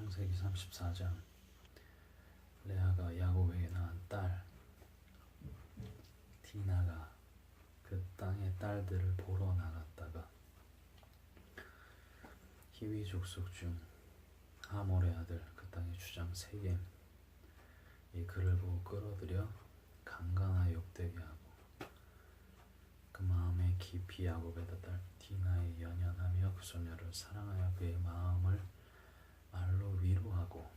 창세기 34장. 레아가 야곱에게 낳은 딸 디나가 그 땅의 딸들을 보러 나갔다가 히위 족속 중 하몰의 아들 그 땅의 주장 세겜 이 그를 보고 끌어들여 강간하 욕되게 하고 그 마음에 깊이 야곱에다 딸 디나에 연연하며 그 소녀를 사랑하여 그의 마음을 말로 위로하고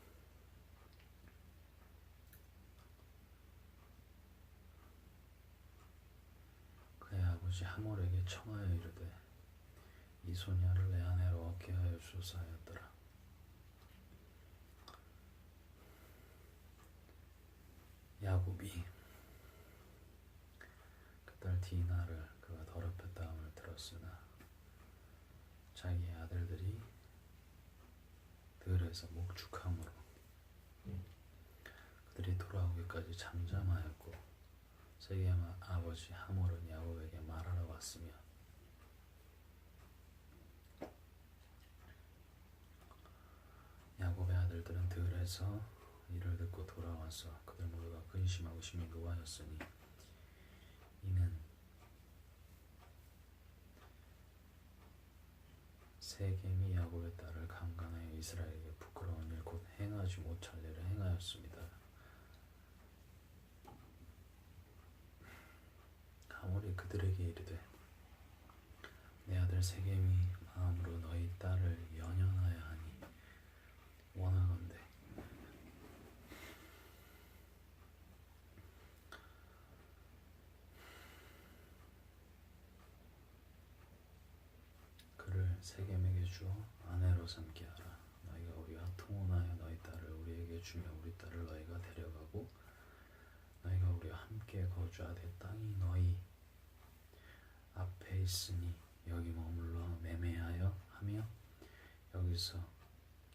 그의 아버지 하몰에게 청하여 이르되 이 소녀를 내 아내로 얻게 하여 주소서 하였더라. 야곱이 그딸 디나를 그가 더럽혔다함을 들었으나 자기의 아들들이 들에서 목축함으로 그들이 돌아오기까지 잠잠하였고 세겜 아버지 하몰은 야곱에게 말하러 왔으며 야곱의 아들들은 들에서 이를 듣고 돌아와서 그들 모두가 근심하고 심히 노하였으니 이는 세겜이 야곱의 딸을 강간하여 이스라엘에게 부끄러운 일 곧 행하지 못할 일을 행하였습니다. 가몰이 그들에게 이르되 내 아들 세겜이 마음으로 너희 딸을 연연하여 하니 원하건대 그를 세겜에게 주어 아내로 삼게 하라. 너희가 우리와 통혼하여 너희 딸을 우리에게 주며 우리 딸을 너희가 데려가고 너희가 우리와 함께 거주하되 땅이 너희 앞에 있으니 여기 머물러 매매하여 하며 여기서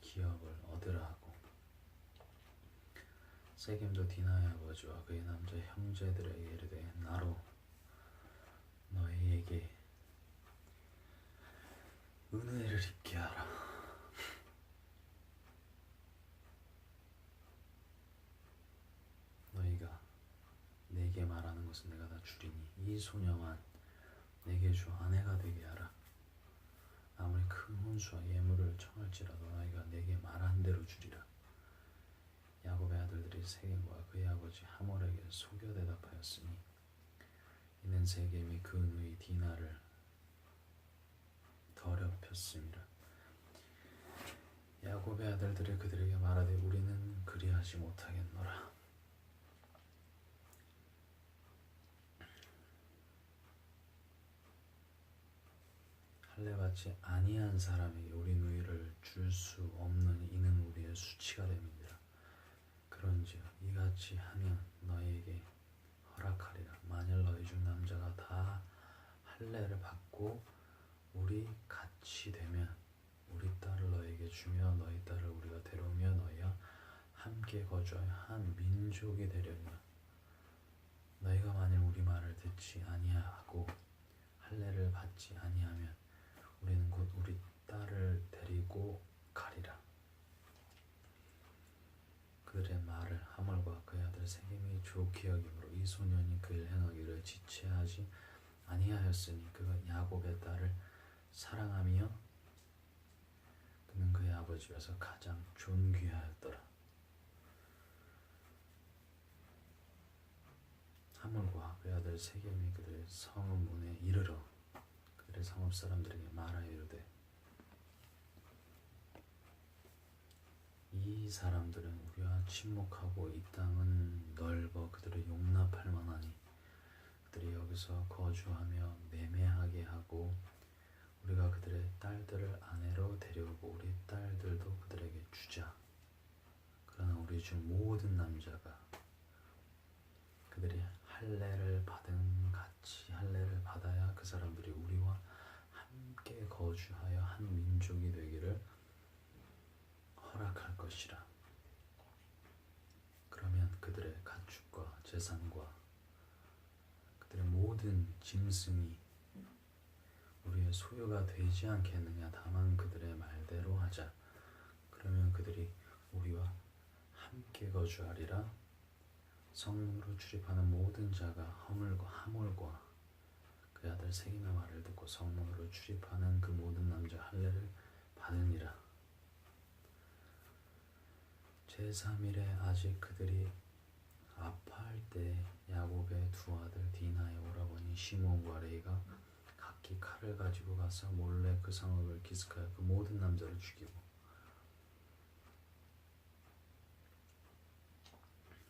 기업을 얻으라 하고 세겜도 디나의 아버지와 그의 남자 형제들에게 이르되 나로 너희에게 은혜를 입게 하라. 너희가 내게 말하는 것은 내가 다 주리니 이 소녀만 내게 주 아내가 되게 하라. 아무리 큰 혼수와 예물을 청할지라도 너희가 내게 말한 대로 주리라. 야곱의 아들들이 세겜과 그의 아버지 하몰에게 속여 대답하였으니 이는 세겜이 그 누이 디나를 더럽혔습니다. 야곱의 아들들이 그들에게 말하되 우리는 그리하지 못하겠노라. 할례받지 아니한 사람에게 우리 누이를 줄 수 없는 이는 우리의 수치가 됨이니라. 그런즉 이같이 하면 너희에게 허락하리라. 만일 너희 중 남자가 다 할례를 받고 우리 같이 되면 우리 딸을 너에게 주며 너희 딸을 우리가 데려오며 너희와 함께 거주하여 한 민족이 되려니와 너희가 만일 우리 말을 듣지 아니하고 할례를 받지 아니하면 우리는 곧 우리 딸을 데리고 가리라. 그들의 말을 하몰과 그의 아들 세겜이 좋게 여김으로 이 소년이 그일 행하기를 지체하지 아니하였으니 그가 야곱의 딸을 사랑하며 그는 그의 아버지에서 가장 존귀하였더라. 하몰과 그의 아들 세겜이 그들의 성읍 문에 이르러 그들의 성읍 사람들에게 말하여 이르되 이 사람들은 우리와 침묵하고 이 땅은 넓어 그들을 용납할 만하니 그들이 여기서 거주하며 매매하게 하고 우리가 그들의 딸들을 아내로 데려오고 우리 딸들도 그들에게 주자. 그러나 우리 중 모든 남자가 그들이 할례를 받은 같이 할례를 받아야 그 사람들이 우리와 함께 거주하여 한 민족이 되기를 허락할 것이라. 그러면 그들의 가축과 재산과 그들의 모든 짐승이 우리의 소유가 되지 않겠느냐. 다만 그들의 말대로 하자. 그러면 그들이 함께 거주하리라. 성문으로 출입하는 모든 자가 허물과 하몰과 그 아들 세겜의 말을 듣고 성문으로 출입하는 그 모든 남자 할례를 받으니라. 제3일에 아직 그들이 아파할 때 야곱의 두 아들 디나의 오라버니 시몬과 레이가 각기 칼을 가지고 가서 몰래 그 성읍을 기습하여 그 모든 남자를 죽이고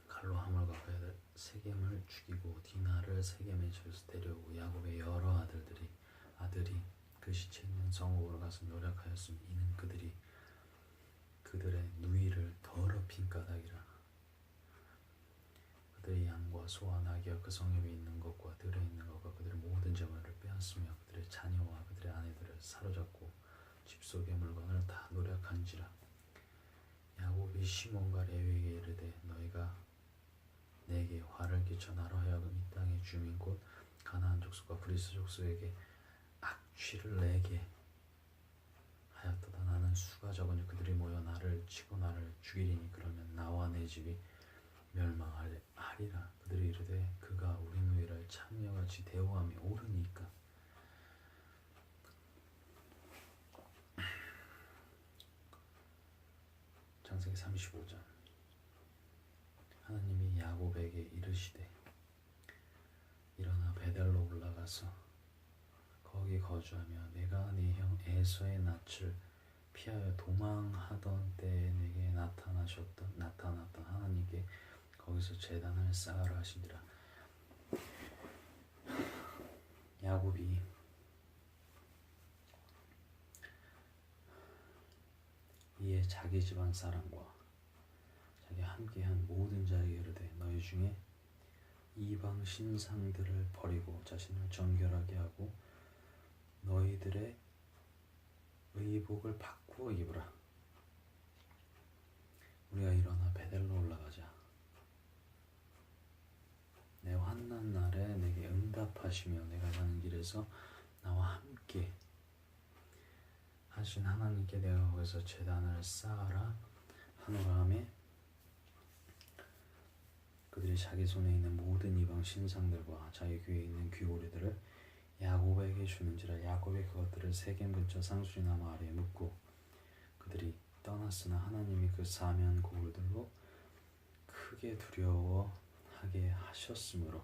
칼로 그 아들 세겜을 죽이고 디나를 세겜에 저에서 데려오고 야곱의 여러 아들들이 아들이 그 시체 있는 성읍으로 가서 노력하였으니 이는 그들이 그들의 누이를 더럽힌 까닭이라. 그들의 양과 소와 나귀와 그 성읍에 있는 것과 들에 있는 것과 그들의 모든 재물을 빼앗으며 그들의 자녀와 그들의 아내들을 사로잡고 집 속의 물건을 다 노력한지라. 야곱이 시몬과 레위에게 이르되 너희가 내게 화를 끼쳐 나로 하여금 이 땅의 주민 곧 가나안 족속과 브리스 족속에게 악취를 내게 하였도다. 나는 수가 적으니 그들이 모여 나를 치고 나를 죽이리니 그러면 나와 내 집이 멸망하리라. 그들이 이르되 그가 우리 누이를 참녀같이 대우함이 옳으니까 창세기 35장 하나님이 야곱에게 이르시되 일어나 베델로 올라가서 거기 거주하며 내가 네 형 에서의 낯을 피하여 도망하던 때에 내게 나타나셨던 나타났던 하나님께 거기서 재단을 쌓으라 하시니라. 야곱이 이에 자기 집안 사람과 자기 함께한 모든 자에게 이르되 너희 중에 이방 신상들을 버리고 자신을 정결하게 하고 너희들의 의복을 바꾸어 입으라. 우리가 일어나 베델로 올라가자. 내 환난 날에 내게 응답하시며 내가 가는 길에서 나와 함께 하신 하나님께 내가 거기서 재단을 쌓아라 하노라 하며 그들이 자기 손에 있는 모든 이방 신상들과 자기 귀에 있는 귀고리들을 야곱에게 주는지라 야곱이 그것들을 세겜 근처 상수리 나무 아래에 묻고 그들이 떠났으나 하나님이 그 사면 고울들로 크게 두려워하게 하셨으므로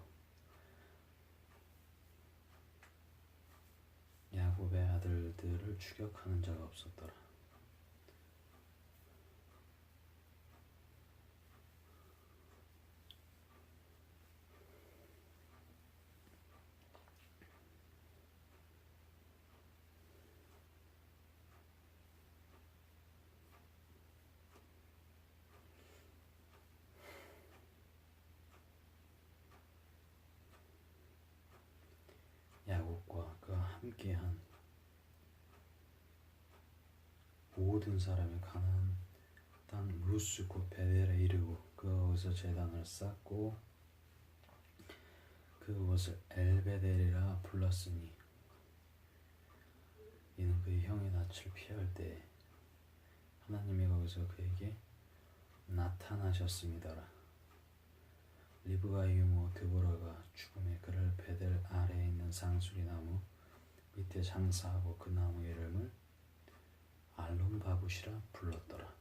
야곱의 아들들을 추격하는 자가 없었더라. 야곱과 그와 함께한 모든 사람이 가나안 땅 루스 곧 베델에 이르고 그곳에서 제단을 쌓고 그곳을 엘베델이라 불렀으니 이는 그의 형의 낯을 피할 때 하나님이 거기서 그에게 나타나셨습니다라. 리브가의 유모 드보라가 죽음에 그를 베델 아래에 있는 상수리 나무 밑에 장사하고 그 나무 이름을 알론바굿이라 불렀더라.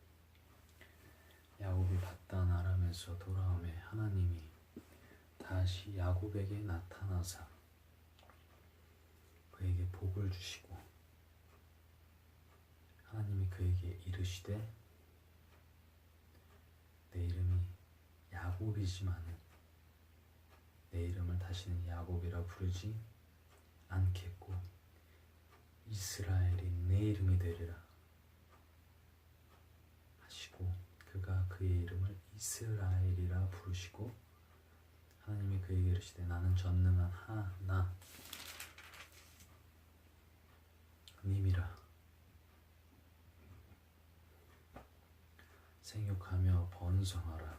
야곱이 바단 아람에서 돌아오매 하나님이 다시 야곱에게 나타나사 그에게 복을 주시고 하나님이 그에게 이르시되 내 이름이 야곱이지만은 내 이름을 다시는 야곱이라 부르지 않겠고 이스라엘이 내 이름이 되리라 하시고 그가 그의 이름을 이스라엘이라 부르시고 하나님이 그에게 이르시되 나는 전능한 하나 님이라. 생육하며 번성하라.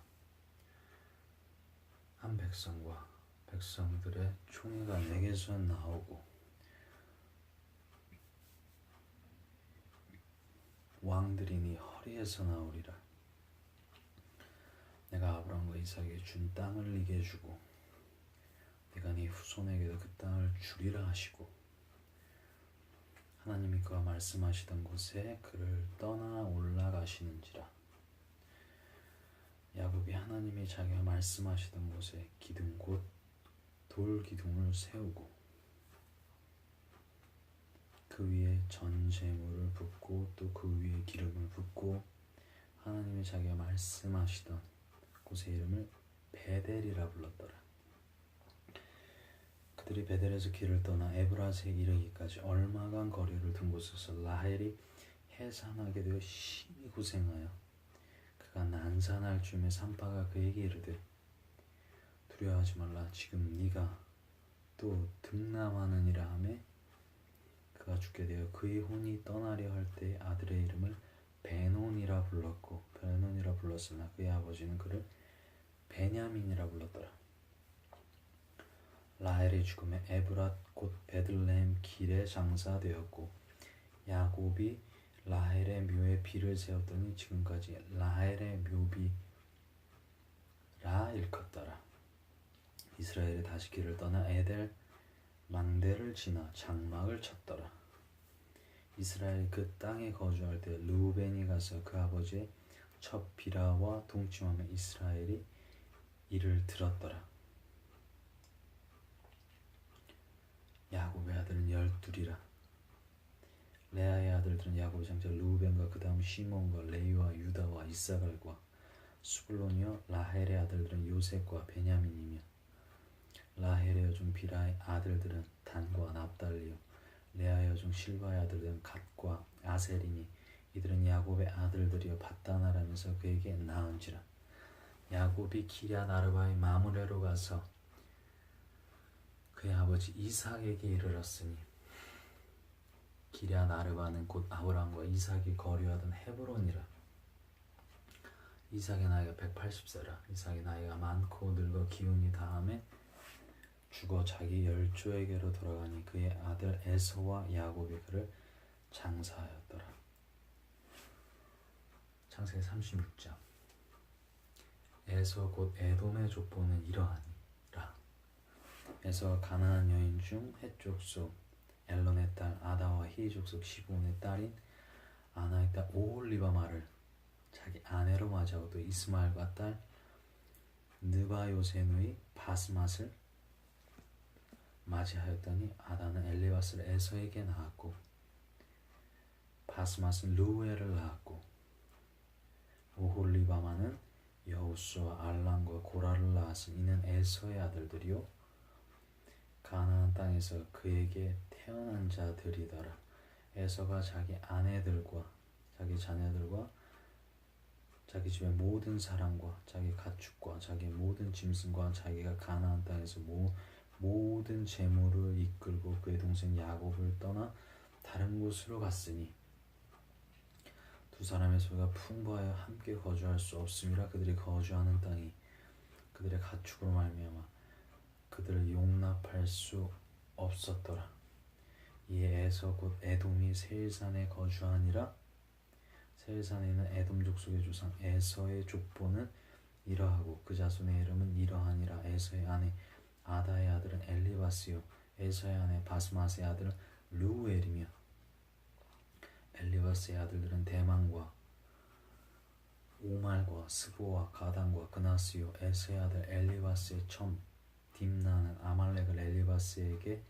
한 백성과 백성들의 총회가 내게서 나오고 왕들이 네 허리에서 나오리라. 내가 아브라함과 이삭에게 준 땅을 네게 주고 내가 네 후손에게도 그 땅을 주리라 하시고 하나님이 그와 말씀하시던 곳에 그를 떠나 올라가시는지라. 야곱이 하나님이 자기가 말씀하시던 곳에 기둥 곧 돌 기둥을 세우고 그 위에 전 제물을 붓고 또 그 위에 기름을 붓고 하나님이 자기가 말씀하시던 곳의 이름을 베델이라 불렀더라. 그들이 베델에서 길을 떠나 에브라스에 이르기까지 얼마간 거리를 둔 곳에서 라헬이 해산하게 되어 심히 고생하여 그가 난산할 쯤에 산파가 그에게 이르되 두려워하지 말라 지금 네가 또 등남하느니라 하매 그가 죽게 되어 그의 혼이 떠나려 할 때 아들의 이름을 베논이라 불렀고 베논이라 불렀으나 그의 아버지는 그를 베냐민이라 불렀더라. 라헬의 죽음에 에브랏 곧 베들레헴 길에 장사되었고 야곱이 라헬의 묘에 비를 세웠더니 지금까지 라헬의 묘비라 일컫더라. 이스라엘이 다시 길을 떠나 에델 망대를 지나 장막을 쳤더라. 이스라엘 그 땅에 거주할 때 루벤이 가서 그 아버지의 첫 비라와 동침하며 이스라엘이 이를 들었더라. 야곱의 아들은 열둘이라. 레아의 아들들은 야곱의 장자 루벤과 그 다음 시몬과 레이와 유다와 이사갈과 수블론이요 라헬의 아들들은 요셉과 베냐민이며 라헬의 여중 비라의 아들들은 단과 납달리요. 레아의 여중 실바의 아들들은 갓과 아셀이니 이들은 야곱의 아들들이여 바다나라면서 그에게 낳은지라. 야곱이 기랴 나르바의 마무레로 가서 그의 아버지 이삭에게 이르렀으니 기랴 나르바는 곧 아브람과 이삭이 거류하던 헤브론이라. 이삭의 나이가 180세라. 이삭의 나이가 많고 늙어 기운이 다함에 죽어 자기 열조에게로 돌아가니 그의 아들 에서와 야곱이 그를 장사하였더라. 창세기 36장 에서 곧 에돔의 족보는 이러하니라. 에서가 가나안 여인 중 헷족속 엘론의 딸 아다와 히 족 속 시본의 딸인 아나의 딸 오홀리바마를 자기 아내로 맞아오고 또 이스마엘과 딸 느바요세누의 바스맛을 맞이하였더니 아다는 엘리바스를 에서에게 낳았고 바스맛은 루엘을 낳았고 오홀리바마는 여우수와 알람과 고라를 낳았으니 이는 에서의 아들들이요 가나안 땅에서 그에게 태어난 자들이더라. 에서가 자기 아내들과 자기 자녀들과 자기 집의 모든 사람과 자기 가축과 자기 모든 짐승과 자기가 가나안 땅에서 모, 모든 재물을 이끌고 그의 동생 야곱을 떠나 다른 곳으로 갔으니 두 사람의 소유가 풍부하여 함께 거주할 수 없음이라 그들이 거주하는 땅이 그들의 가축으로 말미암아 그들을 용납할 수 없었더라. 이에 에서 곧 에돔이 세일산에 거주하니라 세일산에는 에돔 족속의 조상 에서의 족보는 이러하고 그 자손의 이름은 이러하니라 에서의 아내 아다의 아들은 엘리바스요. 에서의 아내 바스마스의 아들은 루엘이며 엘리바스의 아들들은 대망과 오말과 스보와 가단과 그나스요. 에서의 아들 엘리바스의 첨 딥나는 아말렉을 엘리바스에게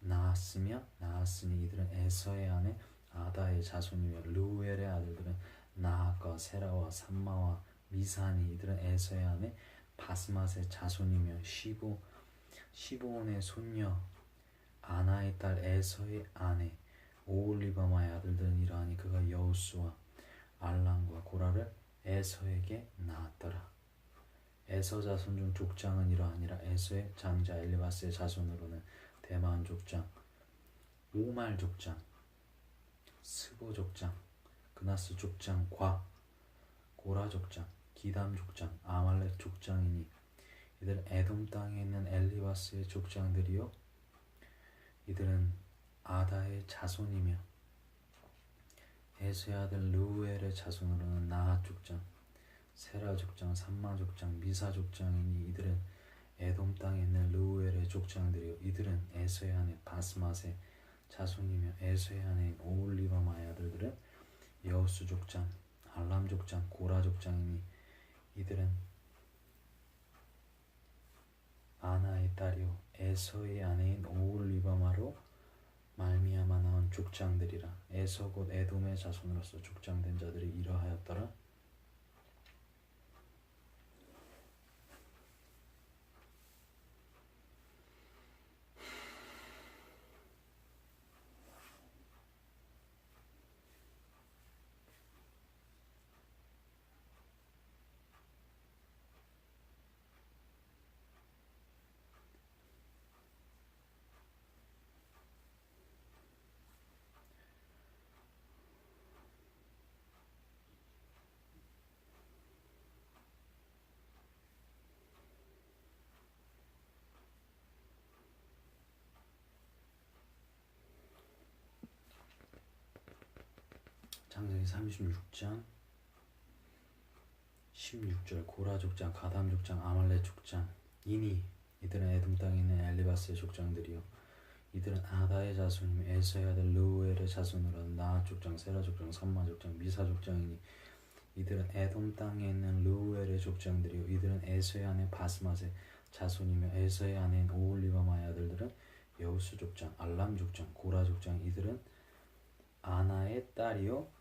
낳았으며 낳았으니 이들은 에서의 아내 아다의 자손이며 루엘의 아들들은 나학과 세라와 삼마와 미사니 이들은 에서의 아내 바스맛의 자손이며 시보 시보온의 손녀 아나의 딸 에서의 아내 오올리바마의 아들들은 이러하니 그가 여우수와 알람과 고라를 에서에게 낳았더라. 에서 자손 중 족장은 이러하니라 에서의 장자 엘리바스의 자손으로는 대만 족장, 오말 족장, 스보 족장, 그나스 족장, 과, 고라 족장, 기담 족장, 아말렉 족장이니 이들 에돔 땅에 있는 엘리바스의 족장들이요. 이들은 아다의 자손이며 에스의 아들 루엘의 자손으로는 나하 족장 세라 족장, 삼마 족장, 미사 족장이니 이들은 에돔 땅에 있는 르우엘의 족장들이요. 이들은 에서의 아내 바스맛의 자손이며 에서의 아내인 오올리바마의 아들들은 여우스 족장, 알람 족장, 고라 족장이니 이들은 아나의 딸이요. 에서의 아내인 오올리바마로 말미암아 나온 족장들이라. 에서 곧 에돔의 자손으로서 족장된 자들이 이러하였더라 창세기 36장 16절 고라 족장 가담 족장 아말렉 족장. 이니 이들은 에돔 땅에 있는 엘리바스의 족장들이요. 이들은 아다의 자손이며 에서의 아들 르우엘의 자손으로 나아 족장 세라 족장 삼마 족장 미사 족장이니 이들은 에돔 땅에 있는 르우엘의 족장들이요. 이들은 에서의 아내 바스맛의 자손이며 에서의 아내인 오올리바마의 아들들은 여우스 족장 알람 족장 고라 족장. 이들은 아나의 딸이요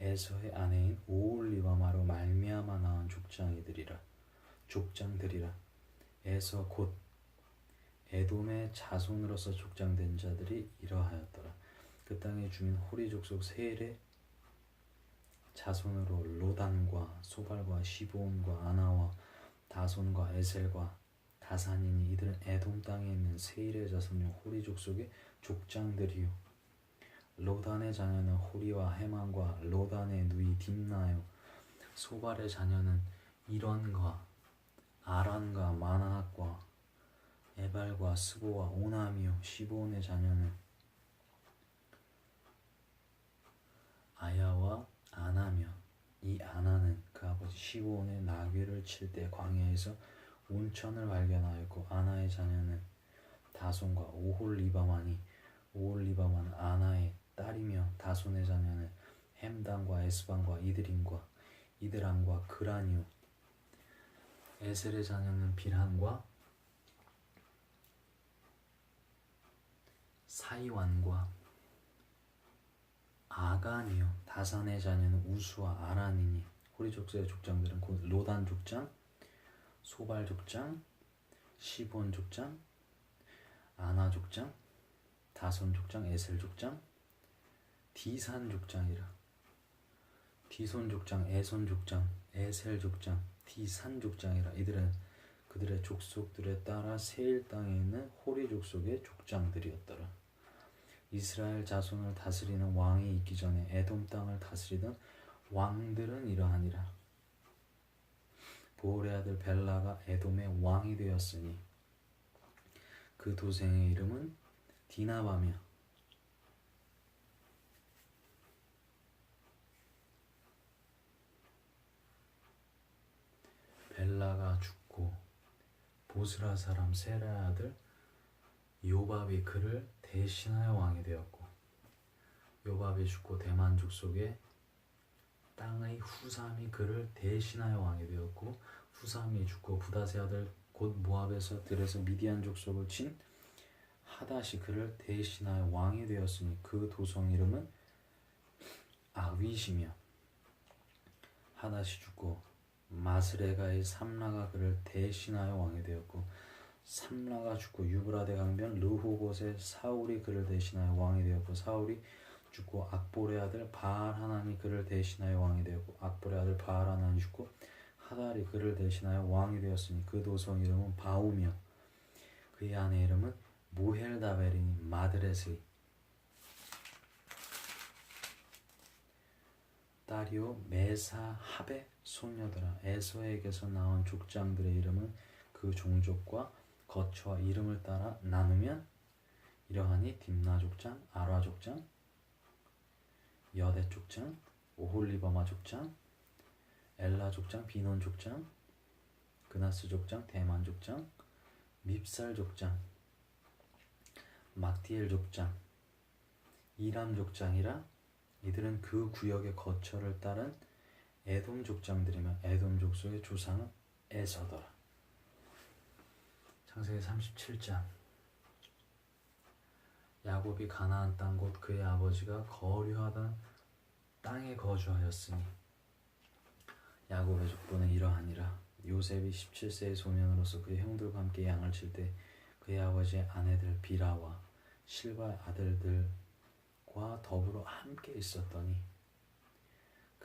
에서의 아내인 오올리바마로 말미암아 나온 족장이들이라. 족장들이라. 에서 곧 에돔의 자손으로서 족장된 자들이 이러하였더라. 그 땅의 주민 호리 족속 세일의 자손으로 로단과 소발과 시보온과 아나와 다손과 에셀과 다산이니 이들은 에돔 땅에 있는 세일의 자손요 호리 족속의 족장들이요 로단의 자녀는 호리와 해만과 로단의 누이 딥나요. 소발의 자녀는 이런과 아란과 마나학과 에발과 스보와 오나미요. 시보온의 자녀는 아야와 아나며 이 아나는 그 아버지 시보온의 나귀를 칠 때 광야에서 온천을 발견하였고 아나의 자녀는 다손과 오홀리바만이 오홀리바만은 아나의 딸이며 다손의 자녀는 햄단과 에스반과 이드림과 이드람과 그라니오. 에셀의 자녀는 빌한과 사이완과 아간이요 다산의 자녀는 우수와 아란이니 호리 족쇄의 족장들은 곧 로단 족장, 소발 족장, 시본 족장, 아나 족장, 다손 족장, 에셀 족장, 디산 족장이라 디손 족장, 에손 족장, 에셀 족장, 디산 족장이라 이들은 그들의 족속들에 따라 세일 땅에 있는 호리 족속의 족장들이었더라. 이스라엘 자손을 다스리는 왕이 있기 전에 에돔 땅을 다스리던 왕들은 이러하니라. 보올의 아들 벨라가 에돔의 왕이 되었으니 그 도생의 이름은 디나바며 벨라가 죽고 보스라 사람 세라 아들 요밥이 그를 대신하여 왕이 되었고 요밥이 죽고 대만 족속의 땅의 후삼이 그를 대신하여 왕이 되었고 후삼이 죽고 부다세 아들 곧 모압에서 들에서 미디안 족속을 친 하닷이 그를 대신하여 왕이 되었으니 그 도성 이름은 아윗이며 하닷이 죽고 마스레가의 삼라가 그를 대신하여 왕이 되었고 삼라가 죽고 유브라데 강변 르호곳의 사울이 그를 대신하여 왕이 되었고 사울이 죽고 악보의 아들 바알 하나니 그를 대신하여 왕이 되었고 악보의 아들 바알 하나니 죽고 하달이 그를 대신하여 왕이 되었으니 그 도성 이름은 바우며 그의 아내 이름은 무헬다벨이니 마드레스의 딸이요 메사 합의 소녀들아 에서에게서 나온 족장들의 이름은 그 종족과 거처와 이름을 따라 나누면 이러하니 딥나 족장, 아라 족장, 여대 족장, 오홀리바마 족장, 엘라 족장, 비논 족장, 그나스 족장, 대만 족장, 밉살 족장, 막디엘 족장, 이람 족장이라 이들은 그 구역의 거처를 따른 에돔 족장들이며 에돔 족 속의 조상은 에서더라. 창세기 37장 야곱이 가나안 땅곧 그의 아버지가 거류하던 땅에 거주하였으니 야곱의 족보는 이러하니라 요셉이 17세의 소년으로서 그의 형들과 함께 양을 칠 때 그의 아버지의 아내들 비라와 실바 아들들과 더불어 함께 있었더니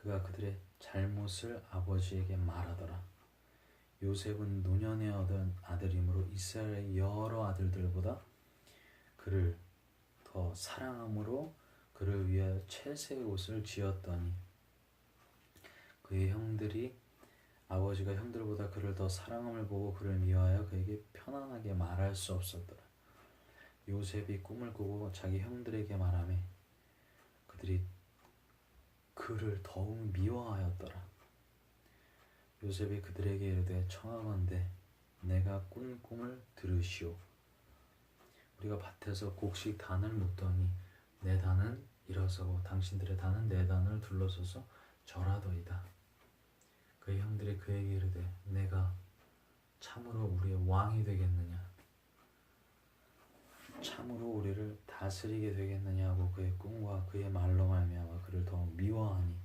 그가 그들의 잘못을 아버지에게 말하더라 요셉은 노년에 얻은 아들이므로 이스라엘의 여러 아들들보다 그를 더 사랑함으로 그를 위하여 채색 옷을 지었더니 그의 형들이 아버지가 형들보다 그를 더 사랑함을 보고 그를 미워하여 그에게 편안하게 말할 수 없었더라. 요셉이 꿈을 꾸고 자기 형들에게 말하며 그들이 그를 더욱 미워하였더라. 요셉이 그들에게 이르되 청하건대 내가 꾼 꿈을 들으시오. 우리가 밭에서 곡식 단을 묶더니 내 단은 일어서고 당신들의 단은 내 단을 둘러서서 절하더이다. 그의 형들이 그에게 이르되 내가 참으로 우리의 왕이 되겠느냐? 참으로 우리를 다스리게 되겠느냐고 그의 꿈과 그의 말로 말미암아 그를 더 미워하니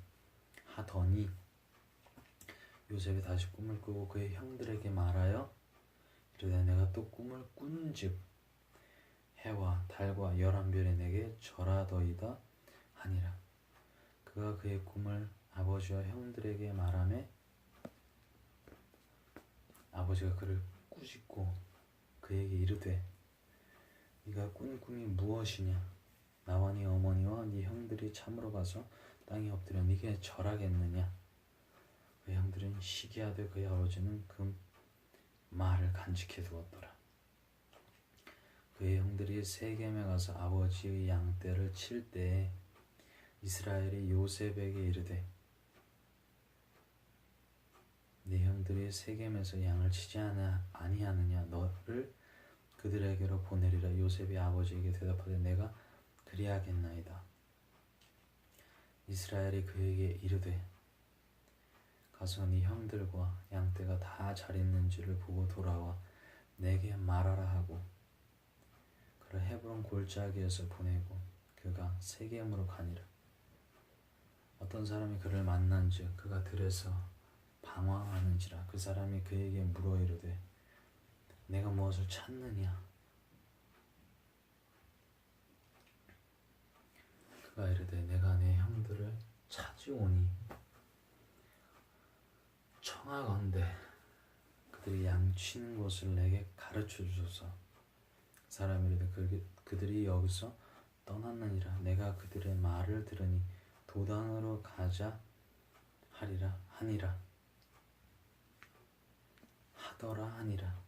하더니 요셉이 다시 꿈을 꾸고 그의 형들에게 말하여 이르되 내가 또 꿈을 꾼즉 해와 달과 열한 별이 내게 절하더이다 하니라. 그가 그의 꿈을 아버지와 형들에게 말하매 아버지가 그를 꾸짖고 그에게 이르되 네가 꾼 꿈이 무엇이냐? 나와 네 어머니와 네 형들이 참으로 가서 땅에 엎드려 네게 절하겠느냐? 그 형들은 시기하되 그의 아버지는 그 말을 간직해 두었더라. 그의 형들이 세겜에 가서 아버지의 양떼를 칠 때에 이스라엘이 요셉에게 이르되 네 형들이 세겜에서 양을 치지 않아 아니하느냐? 너를 그들에게로 보내리라. 요셉이 아버지에게 대답하되 내가 그리하겠나이다. 이스라엘이 그에게 이르되 가서 네 형들과 양떼가 다 잘 있는지를 보고 돌아와 내게 말하라 하고 그를 헤브론 골짜기에서 보내고 그가 세겜으로 가니라. 어떤 사람이 그를 만난즉 그가 들에서 방황하는지라 그 사람이 그에게 물어 이르되 내가 무엇을 찾느냐? 그가 이르되 내가 내 형들을 찾으오니 청하건대 그들이 양치는 곳을 내게 가르쳐 주소서. 사람이 이르되 그, 그들이 여기서 떠났느니라. 내가 그들의 말을 들으니 도단으로 가자 하리라 하니라. 하더라 하니라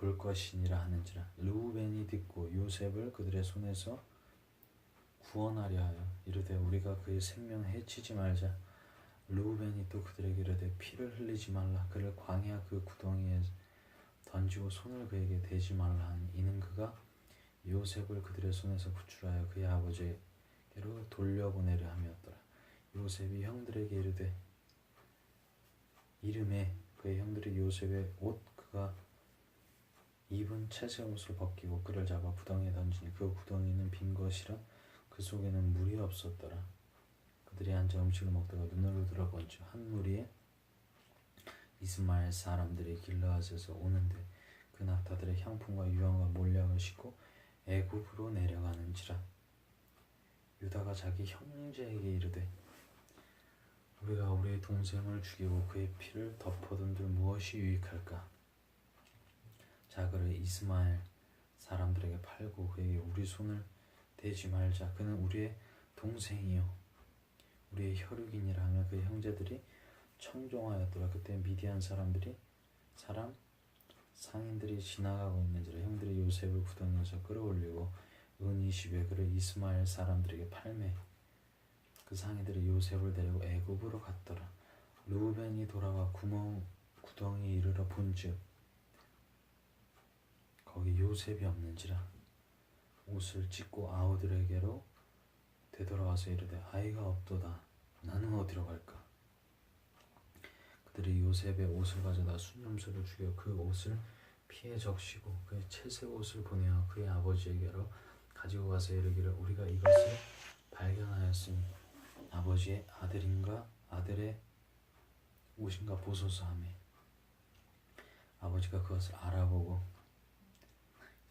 볼 것이니라 하는지라. 루벤이 듣고 요셉을 그들의 손에서 구원하려 하여 이르되 우리가 그의 생명 해치지 말자. 루벤이 또 그들에게 이르되 피를 흘리지 말라. 그를 광야 그 구덩이에 던지고 손을 그에게 대지 말라 하니 이는 그가 요셉을 그들의 손에서 구출하여 그의 아버지에게로 돌려보내려 함이었더라. 요셉이 형들에게 이르되 이름에 그의 형들이 요셉의 옷 그가 입은 채색 옷을 벗기고 그를 잡아 구덩이에 던지니 그 구덩이는 빈 것이라 그 속에는 물이 없었더라. 그들이 앉아 음식을 먹다가 눈을 들어본 즉 한 무리에 이스마엘 사람들이 길르앗에서 오는데 그 낙타들의 향품과 유황과 몰약을 싣고 애굽으로 내려가는지라. 유다가 자기 형제에게 이르되 우리가 우리의 동생을 죽이고 그의 피를 덮어둔들 무엇이 유익할까 자그를 이스마엘 사람들에게 팔고 그에게 우리 손을 대지 말자. 그는 우리의 동생이요. 우리의 혈육이니라 하며 그 형제들이 청종하였더라. 그때 미디안 사람들이 사람 상인들이 지나가고 있는지라 형들이 요셉을 구덩이에서 끌어올리고 은 20에 그를 이스마엘 사람들에게 팔매 그 상인들이 요셉을 데리고 애굽으로 갔더라. 루벤이 돌아와 구멍 구덩이에 이르러 본즉 거기 요셉이 없는지라 옷을 찢고 아우들에게로 되돌아와서 이르되 아이가 없도다. 나는 어디로 갈까? 그들이 요셉의 옷을 가져다 순념수를 죽여 그 옷을 피해 적시고 그의 채색 옷을 보내어 그의 아버지에게로 가지고 가서 이르기를 우리가 이것을 발견하였으니 아버지의 아들인가 아들의 옷인가 보소서 하며 아버지가 그것을 알아보고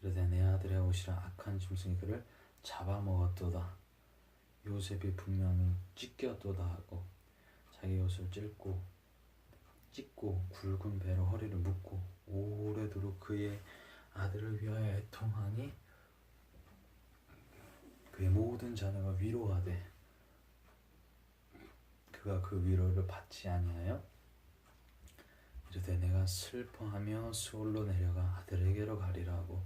이르되 내 아들의 옷이라 악한 짐승이 그를 잡아먹었도다. 요셉이 분명히 찢겼도다 하고 자기 옷을 찢고 찢고 굵은 배로 허리를 묶고 오래도록 그의 아들을 위하여 애통하니 그의 모든 자녀가 위로하되 그가 그 위로를 받지 아니하여 이르되 내가 슬퍼하며 수올로 내려가 아들에게로 가리라 하고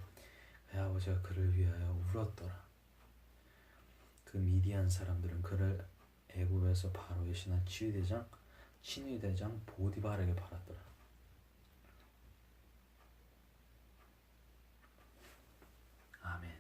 내 아버지가 그를 위하여 울었더라. 그 미디안 사람들은 그를 애굽에서 바로의 신한 치위대장, 친위대장 보디바르게 팔았더라. 아멘.